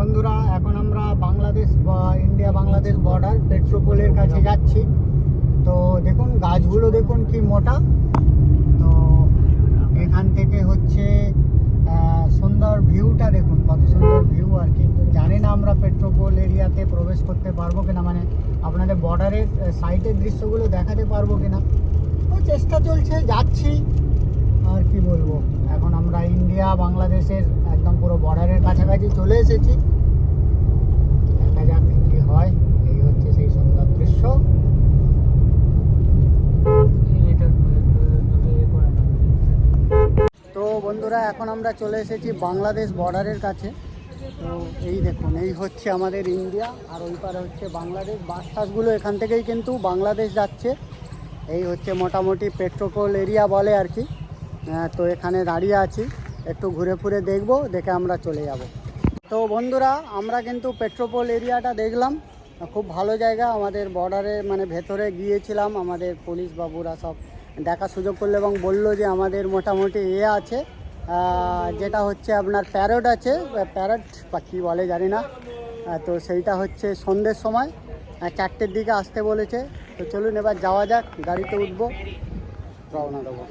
বন্ধুরা, এখন আমরা বাংলাদেশ বা ইন্ডিয়া বাংলাদেশ বর্ডার পেট্রোপোলের কাছে যাচ্ছি। তো দেখুন, গাছগুলো দেখুন কি মোটা। তো এখান থেকে হচ্ছে সুন্দর ভিউটা দেখুন, কত সুন্দর ভিউ আর কি। জানি না আমরা পেট্রোপোল এরিয়াতে প্রবেশ করতে পারব কিনা মানে আপনাদের বর্ডারের সাইডের দৃশ্যগুলো দেখাতে পারব কিনা। তো চেষ্টা চলছে, যাচ্ছি। আর কি বলব? এখন আমরা ইন্ডিয়া বাংলাদেশের পুরো বর্ডারের কাছাকাছি চলে এসেছি। দেখা যাক কি হয়। এই হচ্ছে সেই সুন্দর দৃশ্য। তো বন্ধুরা, এখন আমরা চলে এসেছি বাংলাদেশ বর্ডারের কাছে। তো এই দেখুন, এই হচ্ছে আমাদের ইন্ডিয়া, আর ওই পারে হচ্ছে বাংলাদেশ। বাস টাসগুলো এখান থেকেই কিন্তু বাংলাদেশ যাচ্ছে। এই হচ্ছে মোটামুটি পেট্রোপোল এরিয়া বলে আর কি। তো এখানে দাঁড়িয়ে আছি। একটু ঘুরে ফুরে দেখব, দেখে আমরা চলে যাব। তো বন্ধুরা, আমরা কিন্তু পেট্রোপোল এরিয়াটা দেখলাম। খুব ভালো জায়গা, আমাদের বর্ডারে মানে ভেতরে গিয়েছিলাম, আমাদের পুলিশ বাবুরা সব দেখা সুযোগ করল এবং বলল যে আমাদের মোটামুটি এ আছে। যেটা হচ্ছে আপনার প্যারট আছে প্যারট বা কী বলে জানি না। তো সেইটা হচ্ছে সন্ধ্যের সময় চারটের দিকে আসতে বলেছে। তো চলুন এবার যাওয়া যাক, গাড়িতে উঠবো, রওনা দেবো।